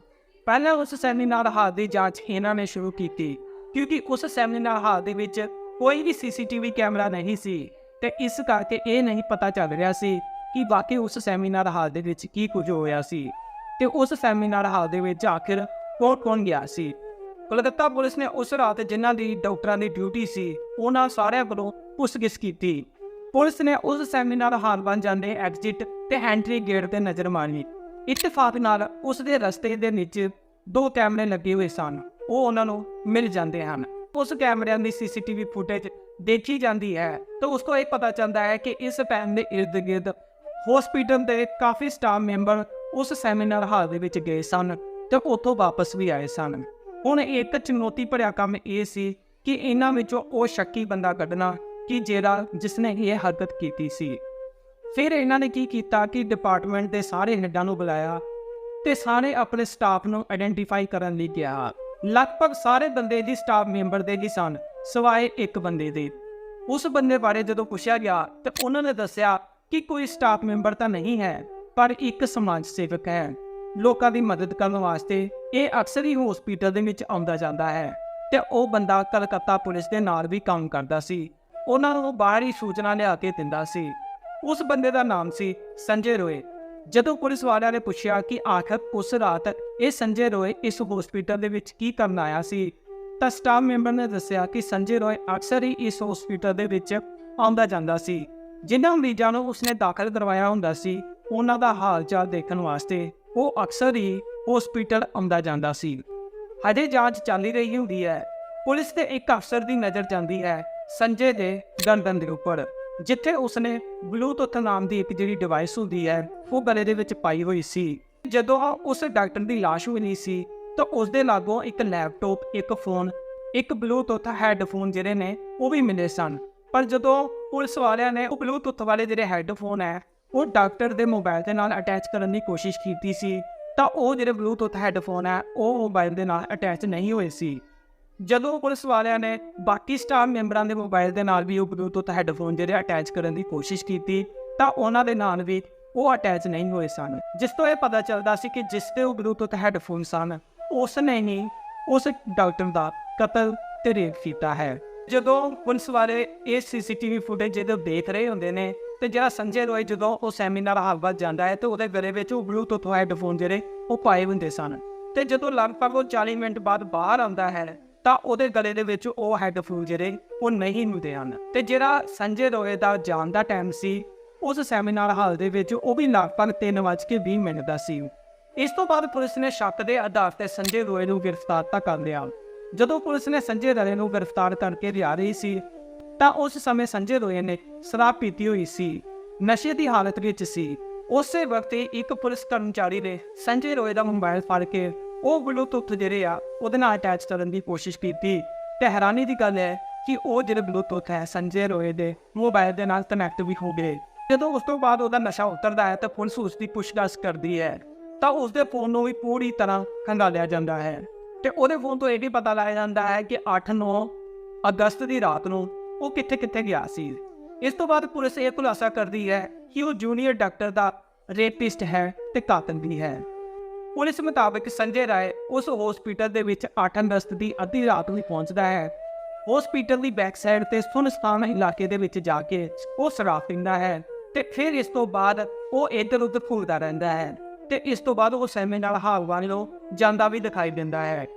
ਪਹਿਲਾਂ ਉਸ ਸੈਮੀਨਾਰ ਹਾਲ ਦੀ ਜਾਂਚ ਇਹਨਾਂ ਨੇ ਸ਼ੁਰੂ ਕੀਤੀ, ਕਿਉਂਕਿ ਉਸ ਸੈਮੀਨਾਰ ਹਾਲ ਦੇ ਵਿੱਚ ਕੋਈ ਵੀ ਸੀਸੀਟੀਵੀ ਕੈਮਰਾ ਨਹੀਂ ਸੀ ਤੇ ਇਸ ਕਰਕੇ ਇਹ ਨਹੀਂ ਪਤਾ ਚੱਲ ਰਿਹਾ ਸੀ ਕਿ ਵਾਕਈ ਉਸ ਸੈਮੀਨਾਰ ਹਾਲ ਦੇ ਵਿੱਚ ਕੀ ਕੁਝ ਹੋਇਆ ਸੀ। ਤੇ ਉਸ ਸੈਮੀਨਾਰ ਹਾਲ ਦੇ ਵਿੱਚ ਆਖਿਰ ਕੌਣ ਕੌਣ ਗਿਆ ਸੀ? ਕਲਕੱਤਾ ਪੁਲਿਸ ਨੇ ਉਸ ਰਾਤ ਜਿਨ੍ਹਾਂ ਦੀ ਡਾਕਟਰਾਂ ਦੀ ਡਿਊਟੀ ਸੀ, ਉਹਨਾਂ ਸਾਰਿਆਂ ਕੋਲੋਂ ਪੁੱਛਗਿੱਛ ਕੀਤੀ। ਪੁਲਿਸ ਨੇ ਉਸ ਸੈਮੀਨਾਰ ਹਾਲ ਬਣ ਜਾਂਦੇ ਐਗਜ਼ਿਟ ਤੇ ਐਂਟਰੀ ਗੇਟ ਤੇ ਨਜ਼ਰ ਮਾਰੀ। ਇਤਫਾਕ ਨਾਲ ਉਸ ਦੇ ਰਸਤੇ ਦੇ ਨੀਚੇ ਦੋ ਕੈਮਰੇ ਲੱਗੇ ਹੋਏ ਸਨ। ਉਹ ਉਹਨਾਂ ਨੂੰ ਮਿਲ ਜਾਂਦੇ ਹਨ। ਉਸ ਕੈਮਰਿਆਂ ਦੀ ਸੀਸੀਟੀਵੀ ਫੁਟੇਜ ਦੇਖੀ ਜਾਂਦੀ ਹੈ। ਤਾਂ ਉਸ ਤੋਂ ਇਹ ਪਤਾ ਚੱਲਦਾ ਹੈ ਕਿ ਇਸ ਪੈਨ ਦੇ ਇਰਦ ਗਿਰਦ ਹਸਪੀਟਲ ਦੇ ਕਾਫੀ ਸਟਾਫ ਮੈਂਬਰ ਉਸ ਸੈਮੀਨਾਰ ਹਾਲ ਦੇ ਵਿੱਚ ਗਏ ਸਨ ਤੇ ਉੱਥੋਂ ਵਾਪਸ ਵੀ ਆਏ ਸਨ। ਹੁਣ ਇੱਕ ਚੁਣੌਤੀ ਭਰਿਆ ਕੰਮ ਇਹ ਸੀ ਕਿ ਇਹਨਾਂ ਵਿੱਚੋਂ ਉਹ ਸ਼ੱਕੀ ਬੰਦਾ ਕੱਢਣਾ ਕਿ ਜਿਹੜਾ ਜਿਸਨੇ ਇਹ ਹਰਕਤ ਕੀਤੀ ਸੀ। ਫਿਰ ਇਹਨਾਂ ਨੇ ਕੀ ਕੀਤਾ ਕਿ ਡਿਪਾਰਟਮੈਂਟ ਦੇ ਸਾਰੇ ਹੈੱਡਾਂ ਨੂੰ ਬੁਲਾਇਆ ਤੇ ਸਾਰੇ ਆਪਣੇ ਸਟਾਫ ਨੂੰ ਆਇਡੈਂਟੀਫਾਈ ਕਰਨ ਲਈ ਕਿਹਾ। ਲਗਭਗ ਸਾਰੇ ਬੰਦੇ ਦੀ ਸਟਾਫ ਮੈਂਬਰ ਦੇ ਹੀ ਸਨ, ਸਿਵਾਏ ਇੱਕ ਬੰਦੇ ਦੇ। ਉਸ ਬੰਦੇ ਬਾਰੇ ਜਦੋਂ ਪੁੱਛਿਆ ਗਿਆ ਤੇ ਉਹਨਾਂ ਨੇ ਦੱਸਿਆ ਕਿ ਕੋਈ ਸਟਾਫ ਮੈਂਬਰ ਤਾਂ ਨਹੀਂ ਹੈ। ਪਰ ਇੱਕ ਸਮਾਜ ਸੇਵਕ ਹੈ। ਲੋਕਾਂ ਦੀ ਮਦਦ ਕਰਨ ਵਾਸਤੇ ਇਹ ਅਕਸਰ ਹੀ ਹਸਪੀਟਲ ਦੇ ਵਿੱਚ ਆਉਂਦਾ ਜਾਂਦਾ ਹੈ ਤੇ ਉਹ ਬੰਦਾ ਕਲਕੱਤਾ ਪੁਲਿਸ ਦੇ ਨਾਲ ਵੀ ਕੰਮ ਕਰਦਾ ਸੀ। ਉਹਨਾਂ ਨੂੰ ਬਾਹਰ ਹੀ ਸੂਚਨਾ ਲਿਆ ਕੇ ਦਿੰਦਾ ਸੀ। ਉਸ ਬੰਦੇ ਦਾ ਨਾਮ ਸੀ ਸੰਜੇ ਰੋਏ। ਜਦੋਂ ਪੁਲਿਸ ਵਾਲਿਆਂ ਨੇ ਪੁੱਛਿਆ ਕਿ ਆਖਰ ਉਸ ਰਾਤ ਇਹ ਸੰਜੇ ਰੋਏ ਇਸ ਹਸਪੀਟਲ ਦੇ ਵਿੱਚ ਕੀ ਕਰਨ ਆਇਆ ਸੀ, ਤਾਂ ਸਟਾਫ ਮੈਂਬਰ ਨੇ ਦੱਸਿਆ ਕਿ ਸੰਜੇ ਰੋਏ ਅਕਸਰ ਹੀ ਇਸ ਹਸਪੀਟਲ ਦੇ ਵਿੱਚ ਆਉਂਦਾ ਜਾਂਦਾ ਸੀ। ਜਿਨ੍ਹਾਂ ਮਰੀਜ਼ਾਂ ਨੂੰ ਉਸਨੇ ਦਾਖਲ ਕਰਵਾਇਆ ਹੁੰਦਾ ਸੀ, ਉਹਨਾਂ ਦਾ ਹਾਲ ਚਾਲ ਦੇਖਣ ਵਾਸਤੇ ਉਹ ਅਕਸਰ ਹੀ ਹਸਪੀਟਲ ਆਉਂਦਾ ਜਾਂਦਾ ਸੀ। ਹਜੇ ਜਾਂਚ ਚੱਲ ਰਹੀ ਹੁੰਦੀ ਹੈ। ਪੁਲਿਸ ਦੇ ਇੱਕ ਅਫਸਰ ਦੀ ਨਜ਼ਰ ਜਾਂਦੀ ਹੈ, ਸੰਜੇ ਦੇ ਦੰਦਨ ਦੇ ਉੱਪਰ, ਜਿੱਥੇ ਉਸਨੇ ਬਲੂਟੁੱਥ ਨਾਮ ਦੀ ਇੱਕ ਜਿਹੜੀ ਡਿਵਾਈਸ ਹੁੰਦੀ ਹੈ, ਉਹ ਗਲੇ ਦੇ ਵਿੱਚ ਪਾਈ ਹੋਈ ਸੀ। ਜਦੋਂ ਉਸ ਡਾਕਟਰ ਦੀ ਲਾਸ਼ ਮਿਲੀ ਸੀ, ਤਾਂ ਉਸ ਦੇ ਲਾਗੋਂ ਇੱਕ ਲੈਪਟਾਪ ਇੱਕ ਫੋਨ ਇੱਕ ਬਲੂਟੁੱਥ ਹੈੱਡਫੋਨ ਜਿਹੜੇ ਨੇ, ਉਹ ਵੀ ਮਿਲੇ ਸਨ। ਪਰ ਜਦੋਂ ਪੁਲਿਸ ਵਾਲਿਆਂ ਨੇ ਉਹ ਬਲੂਟੁੱਥ ਵਾਲੇ ਜਿਹੜੇ ਹੈੱਡਫੋਨ ਹੈ, ਉਹ ਡਾਕਟਰ ਦੇ ਮੋਬਾਈਲ ਦੇ ਨਾਲ ਅਟੈਚ ਕਰਨ ਦੀ ਕੋਸ਼ਿਸ਼ ਕੀਤੀ ਸੀ, ਤਾਂ ਉਹ ਜਿਹੜੇ ਬਲੂਟੁੱਥ ਹੈੱਡਫੋਨ ਹੈ, ਉਹ ਮੋਬਾਈਲ ਦੇ ਨਾਲ ਅਟੈਚ ਨਹੀਂ ਹੋਏ ਸੀ। ਜਦੋਂ ਪੁਲਿਸ ਵਾਲਿਆਂ ਨੇ ਬਾਕੀ ਸਟਾਫ ਮੈਂਬਰਾਂ ਦੇ ਮੋਬਾਈਲ ਦੇ ਨਾਲ ਵੀ ਉਹ ਬਲੂਟੁੱਥ ਹੈੱਡਫੋਨ ਜਿਹੜੇ ਅਟੈਚ ਕਰਨ ਦੀ ਕੋਸ਼ਿਸ਼ ਕੀਤੀ, ਤਾਂ ਉਹਨਾਂ ਦੇ ਨਾਲ ਵੀ ਉਹ ਅਟੈਚ ਨਹੀਂ ਹੋਏ ਸਨ। ਜਿਸ ਤੋਂ ਇਹ ਪਤਾ ਚੱਲਦਾ ਸੀ ਕਿ ਜਿਸ ਤੇ ਉਹ ਬਲੂਟੁੱਥ ਹੈੱਡਫੋਨ ਸਨ ਉਸ ਨੇ ਹੀ ਉਸ ਡਾਕਟਰ ਦਾ ਕਤਲ ਤੇ ਰੇਪ ਕੀਤਾ ਹੈ। ਜਦੋਂ ਪੁਲਿਸ ਵਾਲੇ ਇਹ ਸੀਸੀਟੀਵੀ ਫੁਟੇਜ ਜਦੋਂ ਦੇਖ ਰਹੇ ਹੁੰਦੇ ਨੇ ਤੇ ਜਿਹੜਾ ਸੰਜੇ ਰੋਏ ਜਦੋਂ ਉਹ ਸੈਮੀਨਾਰ ਹਾਲ ਵੱਲ ਜਾਂਦਾ ਹੈ ਤੇ ਉਹਦੇ ਗਲੇ ਵਿੱਚ ਉਹ ਬਲੂਟੁੱਥ ਹੈੱਡਫੋਨ ਜਿਹੜੇ ਉਹ ਪਾਏ ਹੁੰਦੇ ਸਨ। ਤੇ ਜਦੋਂ ਲਗਭਗ ਉਹ 40 ਮਿੰਟ ਬਾਅਦ ਬਾਹਰ ਆਉਂਦਾ ਹੈ, ਤਾਂ ਉਹਦੇ ਗਲੇ ਦੇ ਵਿੱਚ ਉਹ ਹੈੱਡਫੋਨ ਜਿਹੜੇ ਉਹ ਨਹੀਂ ਹੁੰਦੇ ਹਨ। ਤੇ ਜਿਹੜਾ ਸੰਜੇ ਰੋਏ ਦਾ ਜਾਣ ਦਾ ਟਾਈਮ ਸੀ, ਉਸ ਸੈਮੀਨਾਰ ਹਾਲ ਦੇ ਵਿੱਚ ਉਹ ਵੀ ਲਗਭਗ 3:20 ਮਿੰਟ ਦਾ ਸੀ। ਇਸ ਤੋਂ ਬਾਅਦ ਪੁਲਿਸ ਨੇ ਸ਼ੱਕ ਦੇ ਆਧਾਰ ਤੇ ਸੰਜੇ ਰੋਏ ਨੂੰ ਗ੍ਰਿਫਤਾਰ ਤਾਂ ਕਰ ਲਿਆ। ਜਦੋਂ ਪੁਲਿਸ ਨੇ ਸੰਜੇ ਰੋਏ ਨੂੰ ਗ੍ਰਿਫਤਾਰ ਕਰਕੇ ਲਿਆ ਰਹੀ ਸੀ, ਤਾਂ ਉਸ ਸਮੇਂ ਸੰਜੇ ਰੋਏ ਨੇ ਸ਼ਰਾਬ ਪੀਤੀ ਹੋਈ ਸੀ। ਨਸ਼ੇ ਦੀ ਹਾਲਤ ਵਿੱਚ ਸੀ। ਉਸੇ ਵਕਤ ਹੀ ਇੱਕ ਪੁਲਿਸ ਕਰਮਚਾਰੀ ਨੇ ਸੰਜੇ ਰੋਏ ਦਾ ਮੋਬਾਈਲ ਫੜ ਕੇ ਉਹ ਬਲੂਟੁੱਥ ਜਿਹੜੇ ਆ, ਉਹਦੇ ਨਾਲ ਅਟੈਚ ਕਰਨ ਦੀ ਕੋਸ਼ਿਸ਼ ਕੀਤੀ। ਤੇ ਹੈਰਾਨੀ ਦੀ ਗੱਲ ਹੈ ਕਿ ਉਹ ਜਿਹੜੇ ਬਲੂਟੁੱਥ ਹੈ, ਸੰਜੇ ਰੋਏ ਦੇ ਮੋਬਾਈਲ ਦੇ ਨਾਲ ਕਨੈਕਟ ਵੀ ਹੋ ਗਏ। ਜਦੋਂ ਉਸ ਤੋਂ ਬਾਅਦ ਉਹਦਾ ਨਸ਼ਾ ਉਤਰਦਾ ਹੈ, ਤਾਂ ਪੁਲਿਸ ਉਸ ਦੀ ਪੁੱਛਗਿੱਛ ਕਰਦੀ ਹੈ। ਤਾਂ ਉਸ ਦੇ ਫੋਨ ਨੂੰ ਵੀ ਪੂਰੀ ਤਰ੍ਹਾਂ ਖੰਗਾਲਿਆ ਜਾਂਦਾ ਹੈ। ਤੇ ਉਹਦੇ ਫੋਨ ਤੋਂ ਇਹ ਵੀ ਪਤਾ ਲੱਗ ਜਾਂਦਾ ਹੈ ਕਿ 8-9 ਅਗਸਤ ਦੀ ਰਾਤ ਨੂੰ ਉਹ ਕਿੱਥੇ-ਕਿੱਥੇ ਗਿਆ ਸੀ। ਇਸ ਤੋਂ ਬਾਅਦ ਪੁਲਿਸ ਇਹ ਖੁਲਾਸਾ ਕਰਦੀ ਹੈ ਕਿ ਉਹ ਜੂਨੀਅਰ ਡਾਕਟਰ ਦਾ ਰੇਪਿਸਟ ਹੈ ਤੇ ਕਾਤਲ ਵੀ ਹੈ। ਪੁਲਿਸ ਮੁਤਾਬਕ ਸੰਜੇ ਰਾਏ ਉਸ ਹਸਪੀਟਲ ਦੇ ਵਿੱਚ 8 ਅਗਸਤ ਦੀ ਅੱਧੀ ਰਾਤ ਨੂੰ ਪਹੁੰਚਦਾ ਹੈ। ਹਸਪੀਟਲ ਦੀ ਬੈਕ ਸਾਈਡ ਤੇ ਸੁਨਸਾਨ ਇਲਾਕੇ ਦੇ ਵਿੱਚ ਜਾ ਕੇ ਉਹ ਸ਼ਰਾਬ ਪੀਂਦਾ ਹੈ ਤੇ ਫਿਰ ਇਸ ਤੋਂ ਬਾਅਦ ਉਹ ਇੱਧਰ ਉੱਧਰ ਘੁੰਮਦਾ ਰਹਿੰਦਾ ਹੈ। ਤੇ ਇਸ ਤੋਂ ਬਾਅਦ ਉਹ ਸੈਮੀਨਾਰ ਹਾਲ ਵੱਲੋਂ ਜਾਂਦਾ ਵੀ ਦਿਖਾਈ ਦਿੰਦਾ ਹੈ।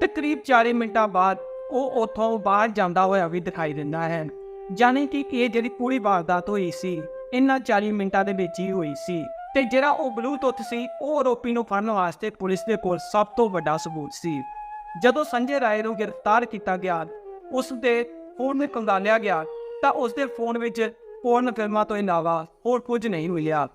ਤਕਰੀਬ ਕਰੀਬ 40 ਮਿੰਟਾਂ ਬਾਅਦ ਉਹ ਉੱਥੋਂ ਬਾਹਰ ਜਾਂਦਾ ਹੋਇਆ ਵੀ ਦਿਖਾਈ ਦਿੰਦਾ ਹੈ। ਜਾਣੀ ਕਿ ਇਹ ਜਿਹੜੀ ਪੂਰੀ ਵਾਰਦਾਤ ਹੋਈ ਸੀ, ਇਹਨਾਂ 40 ਮਿੰਟਾਂ ਦੇ ਵਿੱਚ ਹੀ ਹੋਈ ਸੀ। ਤੇ ਜਿਹੜਾ ਉਹ ਬਲੂਟੁੱਥ ਸੀ, ਉਹ ਆਰੋਪੀ ਨੂੰ ਫੜਨ ਵਾਸਤੇ ਪੁਲਿਸ ਦੇ ਕੋਲ ਸਭ ਤੋਂ ਵੱਡਾ ਸਬੂਤ ਸੀ। ਜਦੋਂ ਸੰਜੇ ਰਾਏ ਨੂੰ ਗ੍ਰਿਫਤਾਰ ਕੀਤਾ ਗਿਆ ਉਸ ਦੇ ਫੋਨ ਨੂੰ ਕੰਗਾਲਿਆ ਗਿਆ, ਤਾਂ ਉਸ ਦੇ ਫੋਨ ਵਿੱਚ ਪੋਰਨ ਫਿਲਮਾਂ ਤੋਂ ਇਲਾਵਾ ਹੋਰ ਕੁਝ ਨਹੀਂ ਮਿਲਿਆ।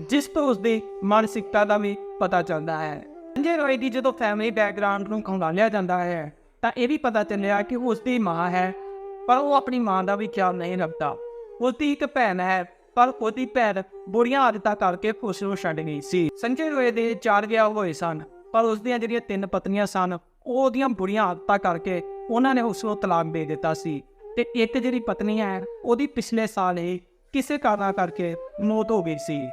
ਜਿਸ ਤੋਂ ਉਸਦੀ ਮਾਨਸਿਕਤਾ ਦਾ ਵੀ ਪਤਾ ਚੱਲਦਾ ਹੈ। ਸੰਜੇ ਰੋਏ ਦੀ ਜਦੋਂ ਫੈਮਿਲੀ ਬੈਕਗ੍ਰਾਉਂਡ ਨੂੰ ਕੰਗਾਲਿਆ ਜਾਂਦਾ ਹੈ, ਤਾਂ ਇਹ ਵੀ ਪਤਾ ਚੱਲਿਆ ਕਿ ਉਸਦੀ ਮਾਂ ਹੈ, ਪਰ ਉਹ ਆਪਣੀ ਮਾਂ ਦਾ ਵੀ ਖਿਆਲ ਨਹੀਂ ਰੱਖਦਾ। ਉਸਦੀ ਇੱਕ ਭੈਣ ਹੈ, ਪਰ ਉਹਦੀ ਭੈਣ ਬੁਰੀਆਂ ਆਦਤਾਂ ਕਰਕੇ ਉਸ ਨੂੰ ਛੱਡ ਗਈ ਸੀ। ਸੰਜੇ ਰੋਏ ਦੇ ਚਾਰ ਵਿਆਹ ਹੋਏ ਸਨ, ਪਰ ਉਸ ਦੀਆਂ ਜਿਹੜੀਆਂ ਤਿੰਨ ਪਤਨੀਆਂ ਸਨ, ਉਹ ਉਹਦੀਆਂ ਬੁਰੀਆਂ ਆਦਤਾਂ ਕਰਕੇ ਉਹਨਾਂ ਨੇ ਉਸ ਨੂੰ ਤਲਾਕ ਦੇ ਦਿੱਤਾ ਸੀ। ਤੇ ਇੱਕ ਜਿਹੜੀ ਪਤਨੀ ਹੈ, ਉਹਦੀ ਪਿਛਲੇ ਸਾਲ ਹੀ ਕਿਸੇ ਕਾਰਨ ਕਰਕੇ ਮੌਤ ਹੋ ਗਈ ਸੀ।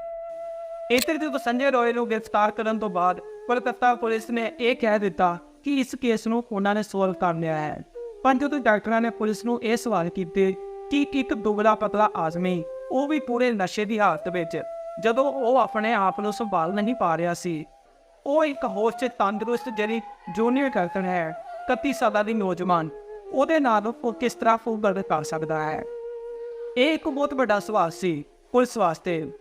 ਇੱਥੇ ਜਦੋਂ ਸੰਜੇ ਰੋਏ ਨੂੰ ਗ੍ਰਿਫਤਾਰ ਕਰਨ ਤੋਂ ਬਾਅਦ ਕੋਲਕਾਤਾ ਪੁਲਿਸ ਨੇ ਇਹ ਕਹਿ ਦਿੱਤਾ ਕਿ ਇਸ ਕੇਸ ਨੂੰ ਉਹਨਾਂ ਨੇ ਸੋਲਵ ਕਰ ਲਿਆ ਹੈ। ਪਰ ਜਦੋਂ ਡਾਕਟਰਾਂ ਨੇ ਪੁਲਿਸ ਨੂੰ ਇਹ ਸਵਾਲ ਕੀਤੇ ਕਿ ਇੱਕ ਦੁਬਲਾ ਪਤਲਾ ਆਦਮੀ, ਉਹ ਵੀ ਪੂਰੇ ਨਸ਼ੇ ਦੀ ਹਾਲਤ ਵਿੱਚ, ਜਦੋਂ ਉਹ ਆਪਣੇ ਆਪ ਨੂੰ ਸੰਭਾਲ ਨਹੀਂ ਪਾ ਰਿਹਾ ਸੀ, ਉਹ ਇੱਕ ਹੋਸ਼ 'ਚ ਤੰਦਰੁਸਤ ਜਿਹੜੀ ਜੂਨੀਅਰ ਕਰਤਨ ਹੈ 31 ਸਾਲਾਂ ਦੀ ਨੌਜਵਾਨ, ਉਹਦੇ ਨਾਲ ਉਹ ਕਿਸ ਤਰ੍ਹਾਂ ਫੁੱਲ ਕਰ ਸਕਦਾ ਹੈ? ਇਹ ਇੱਕ ਬਹੁਤ ਵੱਡਾ ਸਵਾਲ ਸੀ ਪੁਲਿਸ ਵਾਸਤੇ।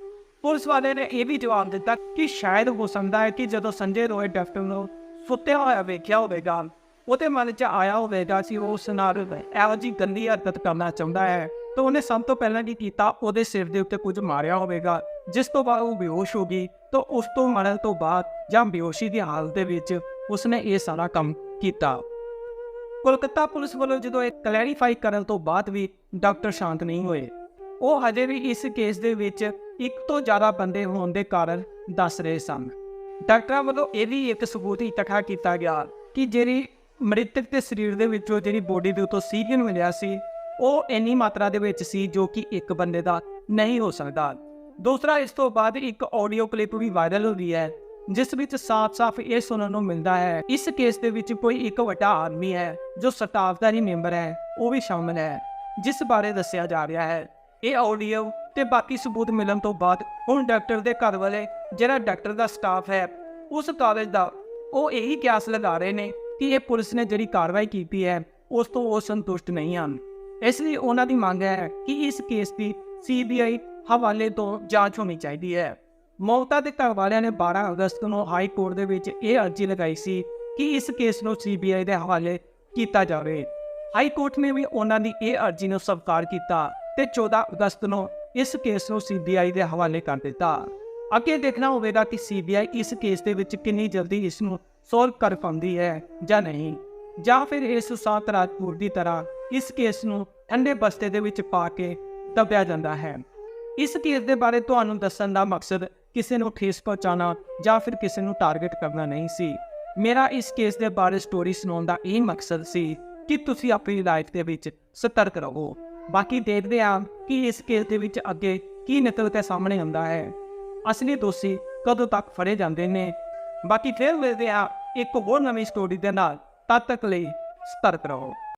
ਪੁਲਿਸ ਵਾਲੇ ਨੇ ਇਹ ਵੀ ਜਵਾਬ ਦਿੱਤਾ ਕਿ ਸ਼ਾਇਦ ਹੋ ਸਕਦਾ ਹੈ ਕਿ ਜਦੋਂ ਸੰਜੇ ਰੋਏ ਡਾਕਟਰ ਨੂੰ ਸੁੱਤਿਆ ਹੋਇਆ ਵੇਖਿਆ ਹੋਵੇਗਾ, ਉਹਦੇ ਮਨ 'ਚ ਆਇਆ ਹੋਵੇਗਾ ਸੀ ਉਹ ਉਸ ਨਾਲ ਇਹੋ ਜਿਹੀ ਗੰਦੀ ਹਰਕਤ ਕਰਨਾ ਚਾਹੁੰਦਾ ਹੈ। ਤਾਂ ਉਹਨੇ ਸਭ ਤੋਂ ਪਹਿਲਾਂ ਕੀ ਕੀਤਾ? ਉਹਦੇ ਸਿਰ ਦੇ ਉੱਤੇ ਕੁਝ ਮਾਰਿਆ ਹੋਵੇਗਾ, ਜਿਸ ਤੋਂ ਬਾਅਦ ਉਹ ਬੇਹੋਸ਼ ਹੋ ਗਈ। ਤਾਂ ਉਸ ਤੋਂ ਮਰਨ ਤੋਂ ਬਾਅਦ ਜਾਂ ਬੇਹੋਸ਼ੀ ਦੀ ਹਾਲਤ ਦੇ ਵਿੱਚ ਉਸਨੇ ਇਹ ਸਾਰਾ ਕੰਮ ਕੀਤਾ। ਕੋਲਕਾਤਾ ਪੁਲਿਸ ਵੱਲੋਂ ਜਦੋਂ ਇਹ ਕਲੈਰੀਫਾਈ ਕਰਨ ਤੋਂ ਬਾਅਦ ਵੀ ਡਾਕਟਰ ਸ਼ਾਂਤ ਨਹੀਂ ਹੋਏ, ਉਹ ਹਜੇ ਵੀ ਇਸ ਕੇਸ ਦੇ ਵਿੱਚ ਇੱਕ ਤੋਂ ਜ਼ਿਆਦਾ ਬੰਦੇ ਹੋਣ ਦੇ ਕਾਰਨ ਦੱਸ ਰਹੇ ਸਨ। ਡਾਕਟਰਾਂ ਵੱਲੋਂ ਇਹ ਵੀ ਇੱਕ ਸਬੂਤ ਇਕੱਠਾ ਕੀਤਾ ਗਿਆ ਕਿ ਜਿਹੜੀ ਮ੍ਰਿਤਕ ਦੇ ਸਰੀਰ ਦੇ ਵਿੱਚੋਂ ਜਿਹੜੀ ਬੋਡੀ ਦੇ ਉੱਤੋਂ ਸੀਰੀਅਨ ਮਿਲਿਆ ਸੀ, ਉਹ ਇੰਨੀ ਮਾਤਰਾ ਦੇ ਵਿੱਚ ਸੀ ਜੋ ਕਿ ਇੱਕ ਬੰਦੇ ਦਾ ਨਹੀਂ ਹੋ ਸਕਦਾ। ਦੂਸਰਾ, ਇਸ ਤੋਂ ਬਾਅਦ ਇੱਕ ਆਡੀਓ ਕਲਿੱਪ ਵੀ ਵਾਇਰਲ ਹੋ ਰਹੀ ਹੈ, ਜਿਸ ਵਿੱਚ ਸਾਫ਼-ਸਾਫ਼ ਇਹ ਸੁਣਨ ਨੂੰ ਮਿਲਦਾ ਹੈ, ਇਸ ਕੇਸ ਦੇ ਵਿੱਚ ਕੋਈ ਇੱਕ ਵੱਡਾ ਆਦਮੀ ਹੈ, ਜੋ ਸਟਾਫ ਦਾ ਹੀ ਮੈਂਬਰ ਹੈ, ਉਹ ਵੀ ਸ਼ਾਮਲ ਹੈ, ਜਿਸ ਬਾਰੇ ਦੱਸਿਆ ਜਾ ਰਿਹਾ ਹੈ। ਇਹ ਆਡੀਓ ਤੇ ਬਾਕੀ ਸਬੂਤ ਮਿਲਣ ਤੋਂ ਬਾਅਦ ਹੁਣ ਡਾਕਟਰ ਦੇ ਘਰ ਵਾਲੇ, ਜਿਹੜਾ ਡਾਕਟਰ ਦਾ ਸਟਾਫ ਹੈ, ਉਸ ਕਾਲਜ ਦਾ ਉਹ ਇਹੀ ਕਿਆਸ ਲਗਾ ਰਹੇ ਨੇ ਕਿ ਇਹ ਪੁਲਿਸ ਨੇ ਜਿਹੜੀ ਕਾਰਵਾਈ ਕੀਤੀ ਹੈ, ਉਸ ਤੋਂ ਉਹ ਸੰਤੁਸ਼ਟ ਨਹੀਂ ਹਨ। ਇਸ ਲਈ ਉਹਨਾਂ ਦੀ ਮੰਗ ਹੈ ਕਿ ਇਸ ਕੇਸ ਦੀ ਸੀਬੀਆਈ ਹਵਾਲੇ ਤੋਂ ਜਾਂਚ ਹੋਣੀ ਚਾਹੀਦੀ ਹੈ। ਮੌਤਾ ਦੇ ਘਰ ਵਾਲਿਆਂ ਨੇ 12 ਅਗਸਤ ਨੂੰ ਹਾਈ ਕੋਰਟ ਦੇ ਵਿੱਚ ਇਹ ਅਰਜ਼ੀ ਲਗਾਈ ਸੀ ਕਿ ਇਸ ਕੇਸ ਨੂੰ ਸੀਬੀਆਈ ਦੇ ਹਵਾਲੇ ਕੀਤਾ ਜਾਵੇ। ਹਾਈ ਕੋਰਟ ਨੇ ਵੀ ਉਹਨਾਂ ਦੀ ਇਹ ਅਰਜ਼ੀ ਨੂੰ ਸਵੀਕਾਰ ਕੀਤਾ ਤੇ 14 ਅਗਸਤ ਨੂੰ ਇਸ ਕੇਸ ਨੂੰ ਸੀਬੀਆਈ ਦੇ ਹਵਾਲੇ ਕਰ ਦਿੱਤਾ। ਅੱਗੇ ਦੇਖਣਾ ਹੋਵੇਗਾ ਕਿ ਸੀਬੀਆਈ ਇਸ ਕੇਸ ਦੇ ਵਿੱਚ ਕਿੰਨੀ ਜਲਦੀ ਇਸ ਨੂੰ ਸੋਲਵ ਕਰ ਪਾਉਂਦੀ ਹੈ ਜਾਂ ਨਹੀਂ, ਜਾਂ ਫਿਰ ਇਹ ਸੁਸ਼ਾਂਤ ਰਾਜਪੂਤ ਦੀ ਤਰ੍ਹਾਂ ਇਸ ਕੇਸ ਨੂੰ ਠੰਡੇ ਬਸਤੇ ਦੇ ਵਿੱਚ ਪਾ ਕੇ ਦਬਿਆ ਜਾਂਦਾ ਹੈ। ਇਸ ਕੇਸ ਦੇ ਬਾਰੇ ਤੁਹਾਨੂੰ ਦੱਸਣ ਦਾ ਮਕਸਦ ਕਿਸੇ ਨੂੰ ਠੇਸ ਪਹੁੰਚਾਉਣਾ ਜਾਂ ਫਿਰ ਕਿਸੇ ਨੂੰ ਟਾਰਗੇਟ ਕਰਨਾ ਨਹੀਂ ਸੀ। ਮੇਰਾ ਇਸ ਕੇਸ ਦੇ ਬਾਰੇ ਸਟੋਰੀ ਸੁਣਾਉਣ ਦਾ ਇਹ ਮਕਸਦ ਸੀ ਕਿ ਤੁਸੀਂ ਆਪਣੀ ਲਾਈਫ ਦੇ ਵਿੱਚ ਸਤਰਕ ਰਹੋ। ਬਾਕੀ ਦੇਖਦੇ ਹਾਂ ਕਿ ਇਸ ਕੇਸ ਦੇ ਵਿੱਚ ਅੱਗੇ ਕੀ ਨਿਕਲ ਕੇ ਸਾਹਮਣੇ ਆਉਂਦਾ ਹੈ। ਅਸਲੀ ਦੋਸ਼ੀ ਕਦੋਂ ਤੱਕ ਫੜੇ ਜਾਂਦੇ ਨੇ? ਬਾਕੀ ਫਿਰ ਮਿਲਦੇ ਹਾਂ ਇੱਕ ਹੋਰ ਨਵੀਂ ਸਟੋਰੀ ਦੇ ਨਾਲ। ਤਦ ਤੱਕ ਲਈ ਸਤਰਕ ਰਹੋ